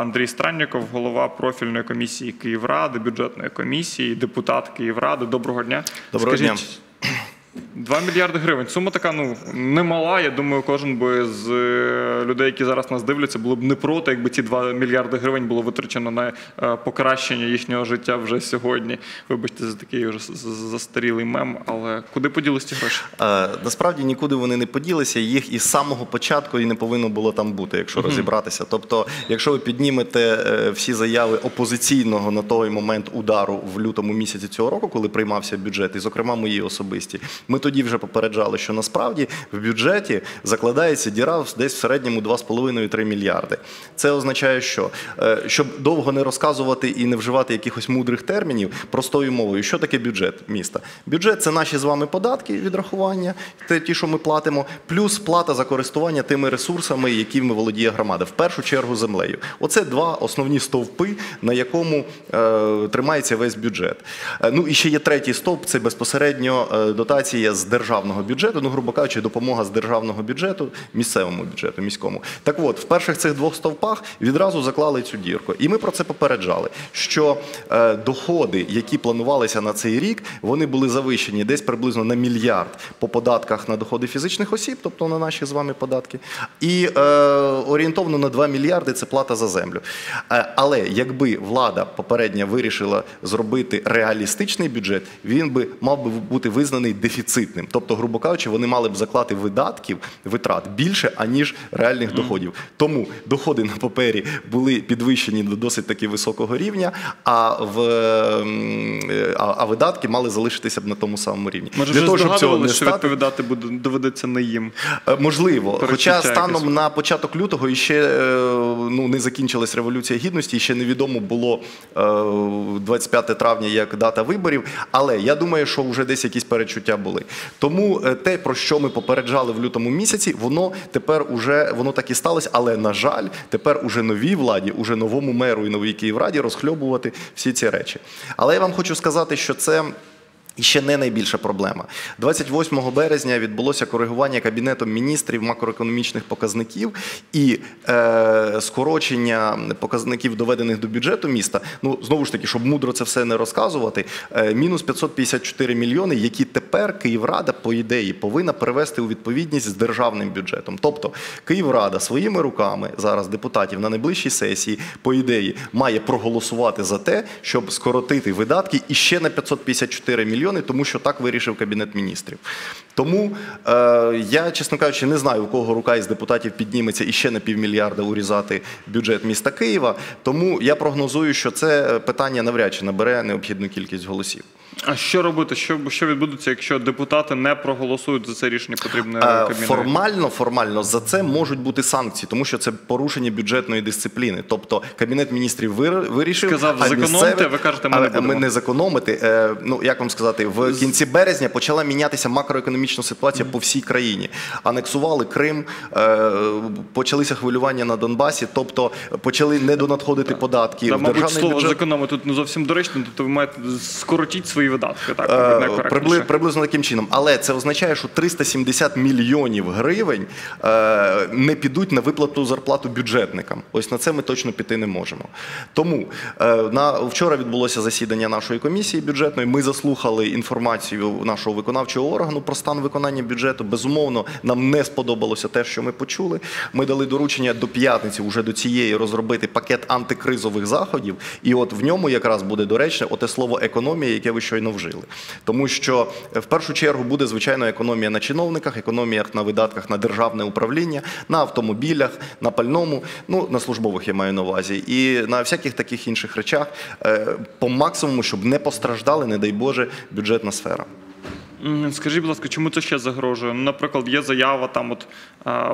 Андрій Странніков, голова профільної комісії Київради, бюджетної комісії, депутат Київради. Доброго дня. Доброго дня. 2 мільярди гривень. Сума така ну немала. Я думаю, кожен би з е, людей, які зараз нас дивляться, було б не проти, якби ці 2 мільярди гривень було витрачено на е, покращення їхнього життя вже сьогодні. Вибачте за такий вже застарілий мем, але куди поділись ці гроші? Е, Насправді нікуди вони не поділися. Їх із самого початку і не повинно було там бути, якщо розібратися. Тобто, якщо ви піднімете е, всі заяви опозиційного на той момент удару в лютому місяці цього року, коли приймався бюджет, і зокрема мої особисті, ми тоді вже попереджали, що насправді в бюджеті закладається діра десь в середньому 2,5-3 мільярди. Це означає, що Е, щоб довго не розказувати і не вживати якихось мудрих термінів, простою мовою, що таке бюджет міста? Бюджет це наші з вами податки відрахування, ті, що ми платимо, плюс плата за користування тими ресурсами, якими володіє громада, в першу чергу землею. Оце два основні стовпи, на якому е, тримається весь бюджет. Е, ну і ще є третій стовп це безпосередньо дотація з державного бюджету, ну, грубо кажучи, допомога з державного бюджету місцевому бюджету, міському. Так от, в перших цих двох стовпах відразу заклали цю дірку. І ми про це попереджали, що е, доходи, які планувалися на цей рік, вони були завищені десь приблизно на мільярд по податках на доходи фізичних осіб, тобто на наші з вами податки, і е, орієнтовно на 2 мільярди це плата за землю. Е, але якби влада попередня вирішила зробити реалістичний бюджет, він би мав би бути визнаний дефіцитним. Тобто, грубо кажучи, вони мали б заклати видатків, витрат більше, аніж реальних доходів. Тому доходи на папері були підвищені до досить таки високого рівня, а в е, а, а видатки мали залишитися б на тому самому рівні. Може, Для вже того, щоб цього не що стати, відповідати буде доведеться не їм. Е, Можливо, хоча станом якесь. на початок лютого іще е, ну, не закінчилась революція гідності, ще невідомо було е, 25 травня як дата виборів. Але я думаю, що вже десь якісь перечуття були. Тому е, те, про що ми попереджали в лютому місяці, воно тепер уже воно так і сталося. Але на жаль, тепер уже новій владі, уже новому меру і новій Київраді розхльобувати всі ці речі. Але я вам хочу сказати, що це. І ще не найбільша проблема. 28 березня відбулося коригування Кабінетом міністрів макроекономічних показників і е, скорочення показників, доведених до бюджету міста. Ну, знову ж таки, щоб мудро це все не розказувати, е, мінус 554 мільйони, які тепер Київрада, по ідеї, повинна привести у відповідність з державним бюджетом. Тобто Київрада своїми руками зараз депутатів на найближчій сесії, по ідеї, має проголосувати за те, щоб скоротити видатки і ще на 554 мільйони, тому що так вирішив Кабінет міністрів. Тому е, я, чесно кажучи, не знаю, у кого рука із депутатів підніметься і ще на півмільярда урізати бюджет міста Києва. Тому я прогнозую, що це питання навряд чи набере необхідну кількість голосів. А що робити? Що, що відбудеться, якщо депутати не проголосують за це рішення потрібне Е, Кабміну? Формально, формально за це можуть бути санкції, тому що це порушення бюджетної дисципліни. Тобто кабінет міністрів вирішив Сказав, а зекономте, місцеве- ви кажете, ми а, не будемо. Ми не зекономити. Е, Ну як вам сказати, в кінці березня почала мінятися макроекономічна ситуація по всій країні. Анексували Крим, е, почалися хвилювання на Донбасі, тобто почали недонадходити податки Та, в мабуть, слово бюджет. зекономити тут не зовсім доречно, тобто ви маєте скоротіть свої видатки. Так, Е, прибли- приблизно таким чином. Але це означає, що 370 мільйонів гривень е, не підуть на виплату зарплату бюджетникам. Ось на це ми точно піти не можемо. Тому е, на вчора відбулося засідання нашої комісії бюджетної. Ми заслухали інформацію нашого виконавчого органу про стан виконання бюджету. Безумовно, нам не сподобалося те, що ми почули. Ми дали доручення до п'ятниці, уже до цієї, розробити пакет антикризових заходів. І от в ньому якраз буде доречне оте слово економія, яке ви щойно вжили. Тому що е, в першу чергу буде звичайно економія на чиновниках, економія на видатках на державне управління, на автомобілях, на пальному, ну на службових я маю на увазі, і на всяких таких інших речах е, по максимуму, щоб не постраждали, не дай Боже, бюджетна сфера. Скажіть, будь ласка, чому це ще загрожує? Наприклад, є заява там от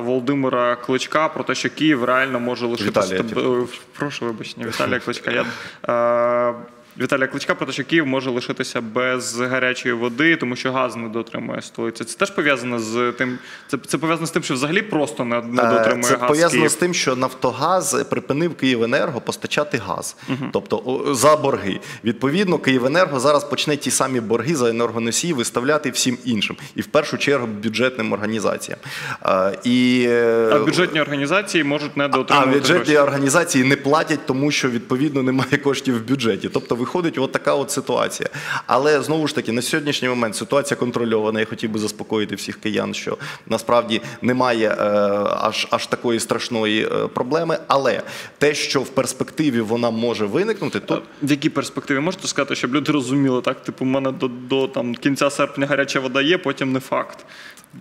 Володимира Кличка про те, що Київ реально може лишитися. Прошу вибачення, Віталія Кличка. Я, Віталія Кличка про те, що Київ може лишитися без гарячої води, тому що газ не дотримує столиця. Це теж пов'язано з тим. Це, це пов'язано з тим, що взагалі просто не, не Е, дотримує Це газ. пов'язано Київ. з тим, що Нафтогаз припинив Київенерго постачати газ, тобто за борги. Відповідно, Київенерго зараз почне ті самі борги за енергоносії виставляти всім іншим, і в першу чергу бюджетним організаціям. Е, І е, А бюджетні організації можуть не а бюджетні гроші. організації не платять, тому що відповідно немає коштів в бюджеті. Тобто виходить от така от ситуація. Але знову ж таки, на сьогоднішній момент ситуація контрольована. Я хотів би заспокоїти всіх киян, що насправді немає е, аж, аж такої страшної е, проблеми. Але те, що в перспективі вона може виникнути, то В якій перспективі можете сказати, щоб люди розуміли, так? Типу, у мене до, до там, кінця серпня гаряча вода є, потім не факт.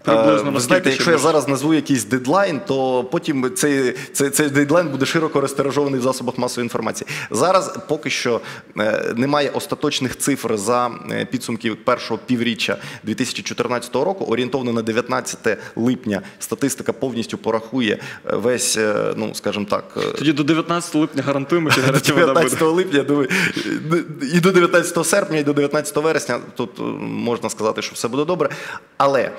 Приблизно Е, Ви знаєте, ще якщо я зараз назву якийсь дедлайн, то потім цей, цей, цей дедлайн буде широко розтиражований в засобах масової інформації. Зараз поки що е, немає остаточних цифр за е, підсумки першого півріччя 2014 року. Орієнтовно на 19 липня статистика повністю порахує е, весь, е, ну скажімо так. е, Тоді до 19 липня гарантуємо, що до 19 буде. липня, я думаю, і до 19 серпня, і до 19 вересня тут е, можна сказати, що все буде добре. Але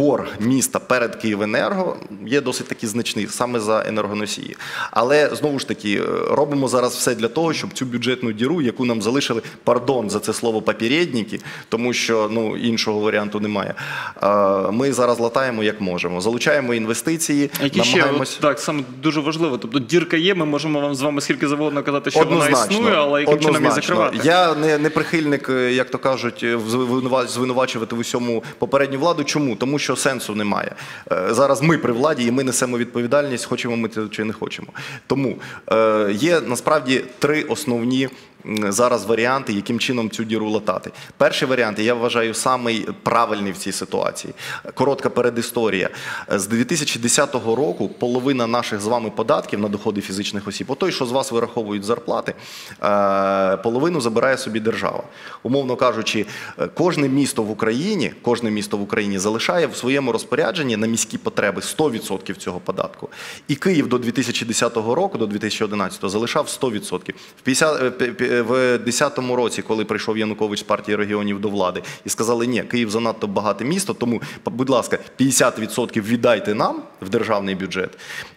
борг міста перед Київенерго є досить таки значний саме за енергоносії. Але знову ж таки е, робимо зараз все для того, щоб цю бюджетну діру, яку нам залишили, пардон за це слово папірєдніки, тому що ну іншого варіанту немає. е, Ми зараз латаємо як можемо, залучаємо інвестиції, Які ще намагаємось. от, так саме дуже важливо. Тобто дірка є, ми можемо вам з вами скільки завгодно казати, що вона існує, але яким чином її закривати? Я не, не прихильник, е, як то кажуть, звинувачувати в усьому попередню владу. Чому? Тому що сенсу немає. Е, Зараз ми при владі і ми несемо відповідальність, хочемо ми це чи не хочемо. Тому е, є насправді три основні. Зараз варіанти, яким чином цю діру латати. Перший варіант, я вважаю, самий правильний в цій ситуації. Коротка передісторія. З 2010 року половина наших з вами податків на доходи фізичних осіб, отой, що з вас вираховують зарплати, е, половину забирає собі держава. Умовно кажучи, кожне місто в Україні, кожне місто в Україні залишає в своєму розпорядженні на міські потреби 100% цього податку. І Київ до 2010 року, до 2011 залишав 100%. В 50, е, пі- пі- в 2010 році, коли прийшов Янукович з партії регіонів до влади, і сказали, ні, Київ занадто багате місто, тому, будь ласка, 50% віддайте нам в державний бюджет.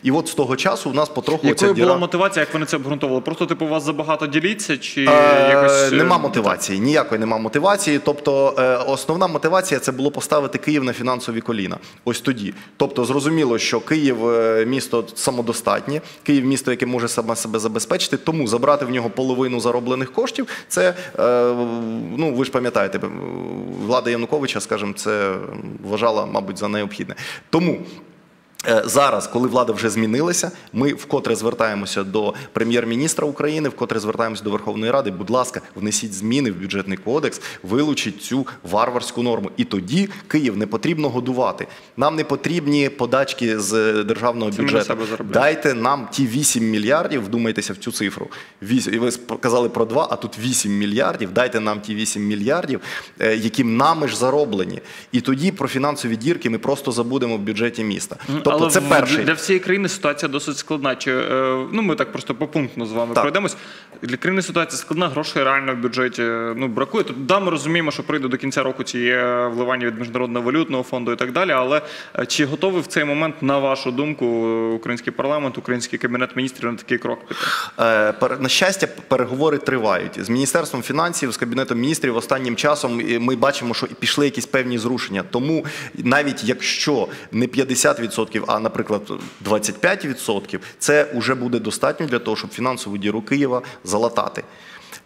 І от з того часу у нас потроху Якою ця діра... була мотивація, як вони це обґрунтовували? Просто типу у вас забагато діліться, чи Е, якось е, Нема мотивації, ніякої нема мотивації. Тобто, е, основна мотивація це було поставити Київ на фінансові коліна. Ось тоді. Тобто, зрозуміло, що Київ е, місто самодостатнє, Київ місто, яке може саме себе забезпечити, тому забрати в нього половину зароблених коштів. Це е, ну ви ж пам'ятаєте, влада Януковича, скажімо, це вважала, мабуть, за необхідне. Тому. Е, Зараз, коли влада вже змінилася, ми вкотре звертаємося до прем'єр-міністра України, вкотре звертаємося до Верховної Ради. Будь ласка, внесіть зміни в бюджетний кодекс, вилучіть цю варварську норму. І тоді Київ не потрібно годувати. Нам не потрібні подачки з державного Це бюджету. Дайте нам ті 8 мільярдів. Вдумайтеся в цю цифру. І ви казали про 2, а тут 8 мільярдів. Дайте нам ті 8 мільярдів, е, які нами ж зароблені. І тоді про фінансові дірки ми просто забудемо в бюджеті міста. Тобто Але це перший. для всієї країни ситуація досить складна. Чи е, ну ми так просто попунктно з вами Так. пройдемось. Для країни ситуація складна, грошей реально в бюджеті ну бракує. Тут да, ми розуміємо, що прийде до кінця року ці є вливання від міжнародного валютного фонду і так далі. Але е, чи готовий в цей момент, на вашу думку, український парламент, український кабінет міністрів на такий крок? Е, На щастя, переговори тривають з міністерством фінансів, з кабінетом міністрів. Останнім часом ми бачимо, що пішли якісь певні зрушення. Тому навіть якщо не 50%, а наприклад 25%, це вже буде достатньо для того, щоб фінансову діру Києва залатати.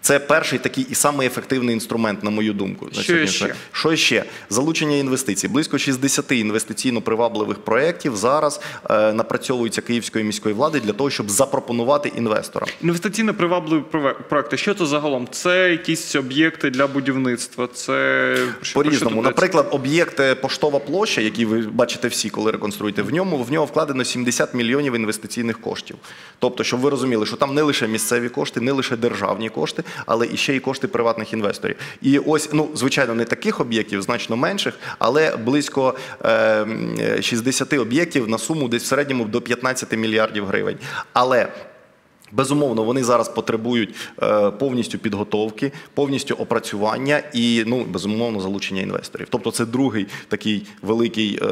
Це перший такий і самий ефективний інструмент, на мою думку. на Що ще? Що ще? Залучення інвестицій. Близько 60 інвестиційно привабливих проєктів зараз е, напрацьовуються київської міської влади для того, щоб запропонувати інвесторам. Інвестиційно привабливі проекти. Що це загалом? Це якісь об'єкти для будівництва. Це що- По-різному. Наприклад, об'єкт е, поштова площа, який ви бачите всі, коли реконструєте, в ньому в нього вкладено 70 мільйонів інвестиційних коштів. Тобто, щоб ви розуміли, що там не лише місцеві кошти, не лише державні кошти, але і ще й кошти приватних інвесторів. І ось, ну звичайно, не таких об'єктів, значно менших, але близько е, е, 60 об'єктів на суму десь в середньому до 15 мільярдів гривень. Але Безумовно, вони зараз потребують е, повністю підготовки, повністю опрацювання і ну безумовно залучення інвесторів. Тобто, це другий такий великий е,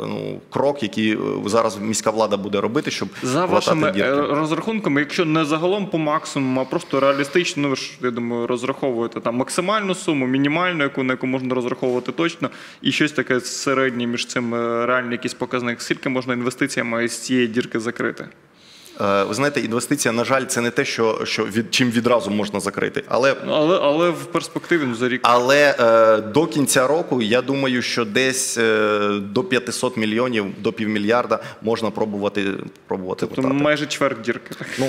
ну, крок, який е, зараз міська влада буде робити, щоб За вашими дірки. розрахунками, якщо не загалом по максимуму, а просто реалістично, ну ви ж я думаю, розраховуєте там максимальну суму, мінімальну, яку на яку можна розраховувати точно, і щось таке середнє між цим реальний якийсь показник. Скільки можна інвестиціями з цієї дірки закрити? Е, Ви знаєте, інвестиція, на жаль, це не те, що, що від чим відразу можна закрити, але Але але в перспективі ну, за рік. Але е, до кінця року я думаю, що десь е, до 500 мільйонів, до півмільярда можна пробувати пробувати Тобто витратити. майже чверть дірки. Ну,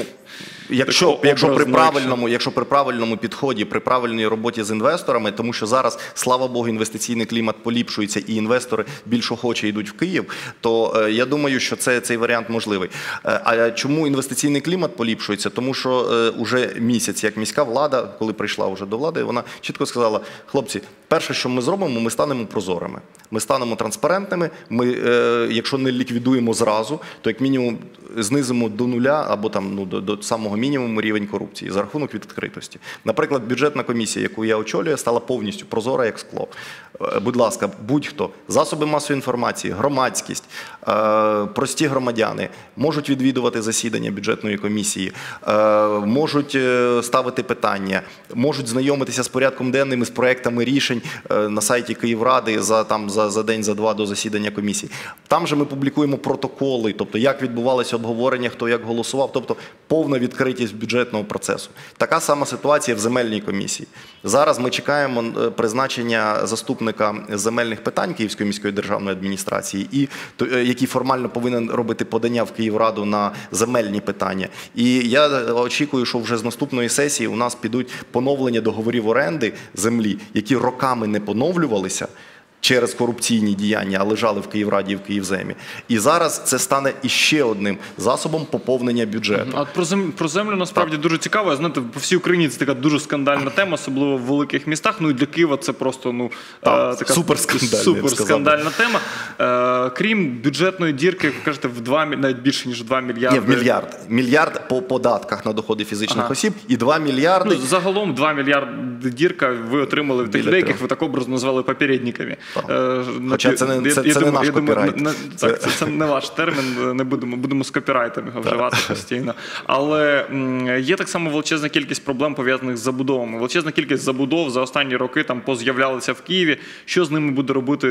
якщо, Так, якщо, при правильному, якщо при правильному підході, при правильній роботі з інвесторами, тому що зараз, слава Богу, інвестиційний клімат поліпшується і інвестори більш охоче йдуть в Київ, то е, я думаю, що це, цей варіант можливий. Е, а чому інвестиційний клімат поліпшується? Тому що е, уже місяць, як міська влада, коли прийшла вже до влади, вона чітко сказала: хлопці, перше, що ми зробимо, ми станемо прозорими. Ми станемо транспарентними. Ми, е, якщо не ліквідуємо зразу, то як мінімум знизимо до нуля або там ну до, до самого мінімуму рівень корупції за рахунок відкритості. Наприклад, бюджетна комісія, яку я очолюю, стала повністю прозора як скло. Е, Будь ласка, будь-хто засоби масової інформації, громадськість, прості громадяни можуть відвідувати засідання бюджетної комісії, е, можуть е, ставити питання, можуть знайомитися з порядком денним з проектами рішень е, на сайті Київради за там за, за день, за два до засідання комісії. Там же ми публікуємо протоколи, тобто як відбувалося обговорення, хто як голосував, тобто повна відкритість бюджетного процесу. Така сама ситуація в земельній комісії. Зараз ми чекаємо е, призначення заступника земельних питань Київської міської державної адміністрації, і е, який формально повинен робити подання в Київраду на земельні питання. І я е, очікую, що вже з наступної сесії у нас підуть поновлення договорів оренди землі, які роками не поновлювалися. Через корупційні діяння, а лежали в Київраді і в Київземі. І зараз це стане іще одним засобом поповнення бюджету. А от про землю, про землю насправді дуже цікаво. Я знаєте, по всій Україні це така дуже скандальна тема, особливо в великих містах. Ну і для Києва це просто ну Так, е, така суперскандальна, тема. Е, крім бюджетної дірки, як ви кажете, в 2, мі- навіть більше ніж 2 мільярди. Ні, в мільярд. Мільярд по податках на доходи фізичних Ага. осіб і 2 мільярди. Ну, загалом 2 мільярди дірка ви отримали в тих Біля людей, яких ви так образно назвали попередниками. Е, Хоча це не- це- це не наш копірайт. Так, це, це не ваш термін, не будемо, будемо з копірайтами його вживати постійно. Але є так само величезна кількість проблем пов'язаних з забудовами. Величезна кількість забудов за останні роки там поз'являлися в Києві. Що з ними буде робити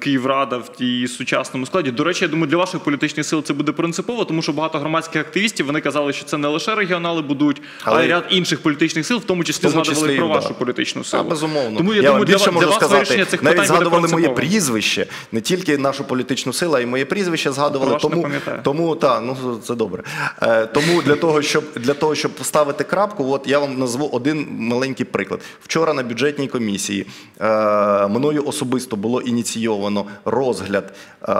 Київрада в тій сучасному складі? До речі, я думаю, для вашої політичної сили це буде принципово, тому що багато громадських активістів вони казали, що це не лише регіонали будують, а Але й ряд інших політичних сил, в тому числі тому згадували числі, про да. вашу політичну силу. А, безумовно. Тому я, я думаю, для, більше можу для вас сказати, вирішення цих питань буде згадували моє прізвище, не тільки нашу політичну силу, а й моє прізвище згадували. Тому, тому та, ну це добре. Е, тому для того, щоб для того, щоб поставити крапку, от я вам назву один маленький приклад. Вчора на бюджетній комісії е, мною особисто було ініційовано розгляд е,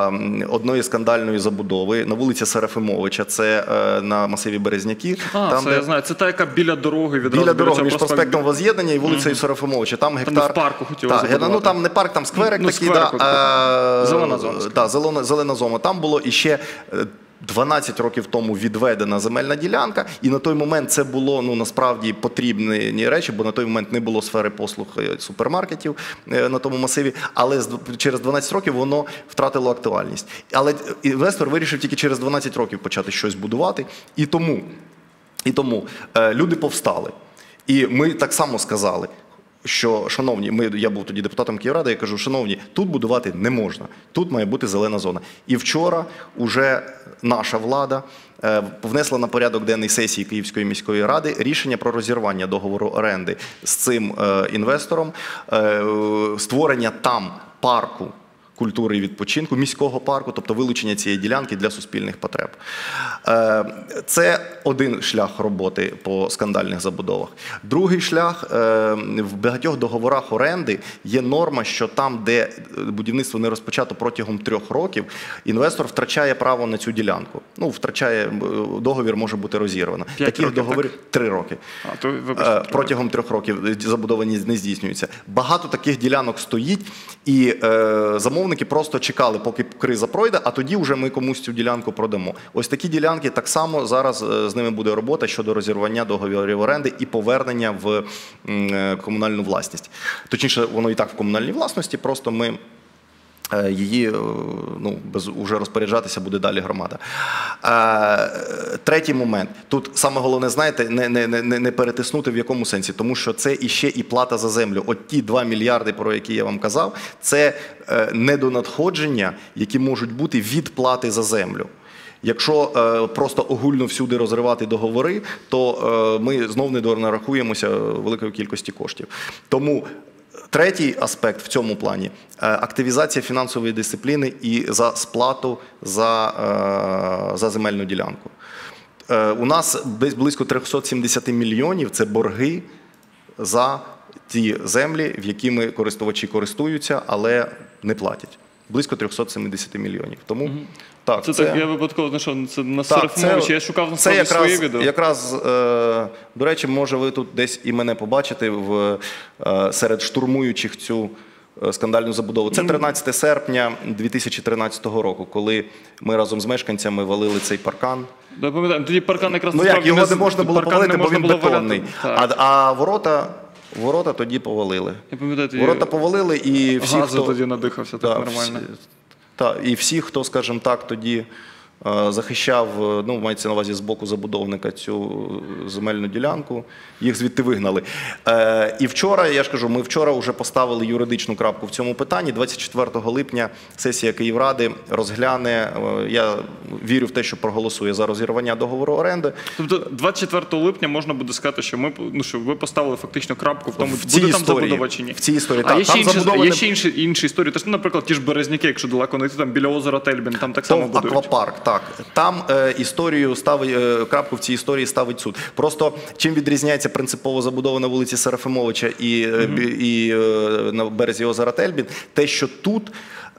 одної скандальної забудови на вулиці Серафимовича. Це е, на масиві Березняки. А, там, це де я знаю. Це та, яка біля дороги відразу біля дороги між проспектом Воз'єднання і вулицею Серафимовича. Там гектар в парку хотіли Так, забудувати. ну там не парк, там скверик Ну, такий, скверик, да, а, зелена зона, скажімо. Да, зелена, зелена зона. Там було іще. е, 12 років тому відведена земельна ділянка, і на той момент це було ну насправді потрібні речі, бо на той момент не було сфери послуг е, супермаркетів е, на тому масиві. Але через 12 років воно втратило актуальність. Але е, інвестор вирішив тільки через 12 років почати щось будувати. І тому, і тому е, люди повстали. І ми так само сказали. Що, шановні, ми, я був тоді депутатом Київради, я кажу, шановні, тут будувати не можна, тут має бути зелена зона. І вчора уже наша влада е, внесла на порядок денний сесії Київської міської ради рішення про розірвання договору оренди з цим е, інвестором, е, створення там парку культури і відпочинку, міського парку, тобто вилучення цієї ділянки для суспільних потреб. Е, Це один шлях роботи по скандальних забудовах. Другий шлях е, в багатьох договорах оренди є норма, що там, де будівництво не розпочато протягом трьох років, інвестор втрачає право на цю ділянку. Ну, втрачає е, договір, може бути розірвано. Таких років, договорів три роки. А, то, вибачте, протягом трьох років забудова не здійснюється. Багато таких ділянок стоїть, і е, замовники просто чекали, поки криза пройде, а тоді вже ми комусь цю ділянку продамо. Ось такі ділянки так само зараз е, з ними буде робота щодо розірвання договорів оренди і повернення в е, комунальну власність. Точніше, воно і так в комунальній власності, просто ми. Е, Її е, ну, без, уже розпоряджатися буде далі громада. Е, третій момент. Тут саме головне, знаєте, не, не, не, не перетиснути в якому сенсі, тому що це іще і плата за землю. От ті 2 мільярди, про які я вам казав, це е, недонадходження, які можуть бути від плати за землю. Якщо е, просто огульно всюди розривати договори, то е, ми знов не нарахуємося великої кількості коштів. Тому третій аспект в цьому плані е, активізація фінансової дисципліни і за сплату за, е, за земельну ділянку. Е, У нас близько 370 мільйонів це борги за ті землі, в якими користувачі користуються, але не платять. Близько 370 мільйонів. Тому так, Це, так, я випадково знайшов це на так, Серафимовича. Я шукав це насправді якраз, своє відео. Якраз, е, до речі, може ви тут десь і мене побачите в, е, серед штурмуючих цю е, скандальну забудову. Це 13 серпня 2013 року, коли ми разом з мешканцями валили цей паркан. Я пам'ятаю, тоді паркан якраз Ну як його не можна було повалити, бо він бетонний. А, а ворота, ворота тоді повалили. Я пам'ятаю, Ворота повалили і всі, газу хто... тоді надихався, так Да, нормально. всі- та, і всі, хто, скажімо так, тоді захищав, е, ну, мається на увазі з боку забудовника цю земельну ділянку, їх звідти вигнали. Е, і вчора, я ж кажу, ми вчора вже поставили юридичну крапку в цьому питанні. 24 липня сесія Київради розгляне, е, я вірю в те, що проголосує за розірвання договору оренди. Тобто 24 липня можна буде сказати, що ми ну що ви поставили фактично крапку в тому, В буде там забудова чи ні. В цій історії, А є ще там інші, забудова є ще інші, інші історії. Тож, наприклад, ті ж березняки, якщо далеко не йти, там біля озера Тельбін, там так само будують. аквапарк, так там е, історію ставить е, крапку в цій історії ставить суд. Просто чим відрізняється принципово забудова на вулиці Серафимовича і, е, бі- і е, на березі озера Тельбін, те, що тут.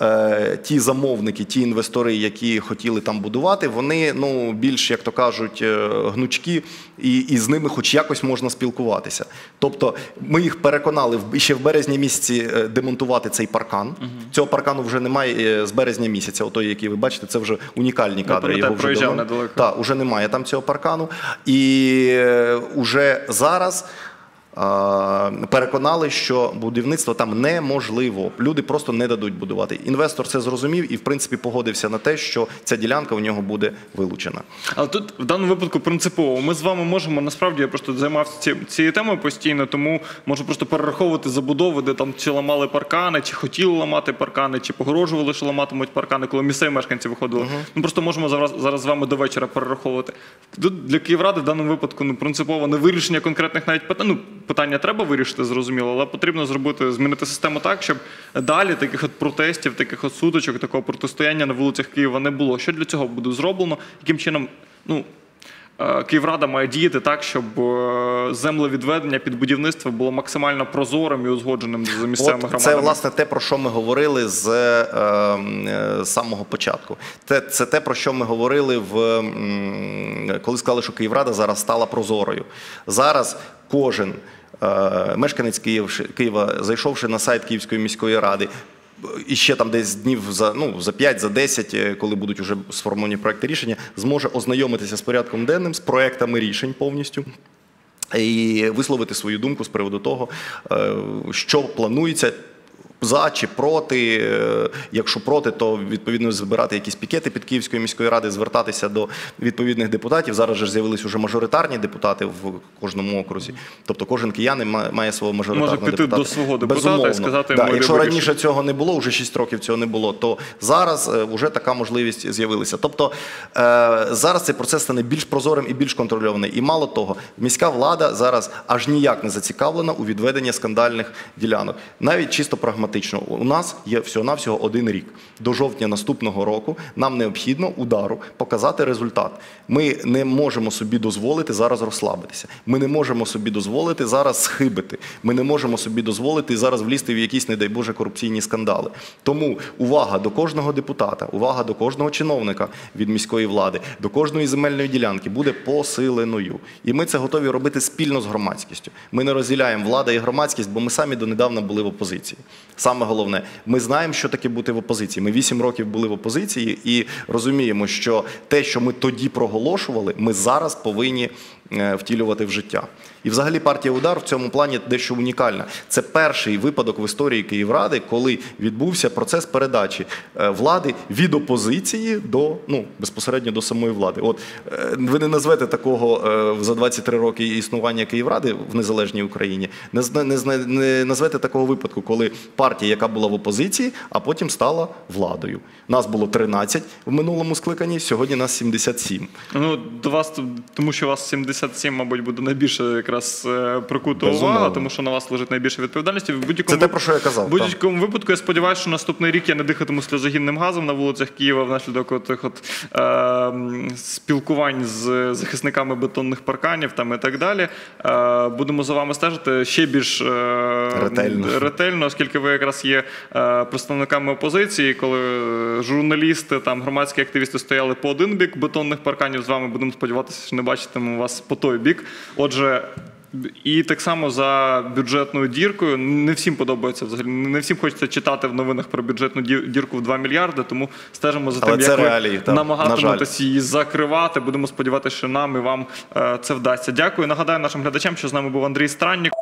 Е, Ті замовники, ті інвестори, які хотіли там будувати, вони ну більш, як то кажуть, е, гнучкі, і, і з ними хоч якось можна спілкуватися. Тобто, ми їх переконали ще в березні місяці е, демонтувати цей паркан. Цього паркану вже немає з березня місяця. Отой, який ви бачите, це вже унікальні кадри. пам'ятаю, Його вже проїжджав недалеко. Так, уже немає там цього паркану. І уже зараз. Переконали, що будівництво там неможливо. Люди просто не дадуть будувати. Інвестор це зрозумів і, в принципі, погодився на те, що ця ділянка у нього буде вилучена. Але тут в даному випадку принципово. Ми з вами можемо насправді я просто займався цією темою постійно, тому можу просто перераховувати забудови, де там чи ламали паркани, чи хотіли ламати паркани, чи погрожували, що ламатимуть паркани, коли місцеві мешканці виходили. Ми просто можемо зараз, зараз з вами до вечора перераховувати. Тут для Київради в даному випадку ну принципово не вирішення конкретних навіть питань. Ну питання треба вирішити, зрозуміло, але потрібно зробити змінити систему так, щоб далі таких от протестів, таких от суточок, такого протистояння на вулицях Києва не було. Що для цього буде зроблено? Яким чином, ну. Е, Київрада має діяти так, щоб е, землевідведення під будівництво було максимально прозорим і узгодженим з місцевими От громадами. це власне те, про що ми говорили з е, е, самого початку. Те, це те, про що ми говорили в коли сказали, що Київрада зараз стала прозорою. Зараз кожен е, мешканець Київ, Києва, зайшовши на сайт Київської міської ради. І ще там десь днів за ну за 5, за 10, е, коли будуть вже сформовані проекти рішення, зможе ознайомитися з порядком денним, з проектами рішень повністю і висловити свою думку з приводу того, е, що планується. За чи проти, Е, якщо проти, то відповідно збирати якісь пікети під Київською міською ради, звертатися до відповідних депутатів. Зараз же з'явились уже мажоритарні депутати в кожному окрузі. Тобто кожен киянин має свого мажоритарного Може піти депутата. до свого депутата і сказати, да, якщо вирішили. раніше цього не було, вже 6 років цього не було, то зараз е, вже така можливість з'явилася. Тобто е, зараз цей процес стане більш прозорим і більш контрольований. І мало того, міська влада зараз аж ніяк не зацікавлена у відведенні скандальних ділянок. Навіть чисто прагматично. У нас є всього-навсього один рік. До жовтня наступного року нам необхідно удару показати результат. Ми не можемо собі дозволити зараз розслабитися. Ми не можемо собі дозволити зараз схибити. Ми не можемо собі дозволити зараз влізти в якісь, не дай Боже, корупційні скандали. Тому увага до кожного депутата, увага до кожного чиновника від міської влади, до кожної земельної ділянки буде посиленою. І ми це готові робити спільно з громадськістю. Ми не розділяємо влада і громадськість, бо ми самі донедавна були в опозиції. Саме головне, ми знаємо, що таке бути в опозиції. Ми вісім років були в опозиції і розуміємо, що те, що ми тоді проголошували, ми зараз повинні е, втілювати в життя. І взагалі партія удар в цьому плані дещо унікальна. Це перший випадок в історії Київради, коли відбувся процес передачі е, влади від опозиції до ну безпосередньо до самої влади. От е, ви не назвете такого е, за 23 роки існування Київради в незалежній Україні. Не не не назвете такого випадку, коли партія, яка була в опозиції, а потім стала владою. Нас було 13 в минулому скликанні, сьогодні нас 77. Ну, до вас, тому що вас 77, мабуть, буде найбільше якраз е, прикута увага, тому що на вас лежить найбільше відповідальності. В будь-якому Це те, про що я казав. В будь-якому випадку я сподіваюся, що наступний рік я не дихатиму сльозогінним газом на вулицях Києва внаслідок тих от е, спілкувань з захисниками бетонних парканів там і так далі. Е, будемо за вами стежити ще більш е, Ретельно. ретельно, оскільки ви якраз є е, представниками опозиції, коли е, журналісти, там громадські активісти стояли по один бік бетонних парканів. З вами будемо сподіватися, що не бачитимемо вас по той бік. Отже. І так само за бюджетною діркою. Не всім подобається взагалі. Не всім хочеться читати в новинах про бюджетну дірку в 2 мільярди. Тому стежимо за Але тим, як реалії, ви намагатиметесь на її закривати. Будемо сподіватися, що нам і вам е, це вдасться. Дякую. Нагадаю нашим глядачам, що з нами був Андрій Страннік.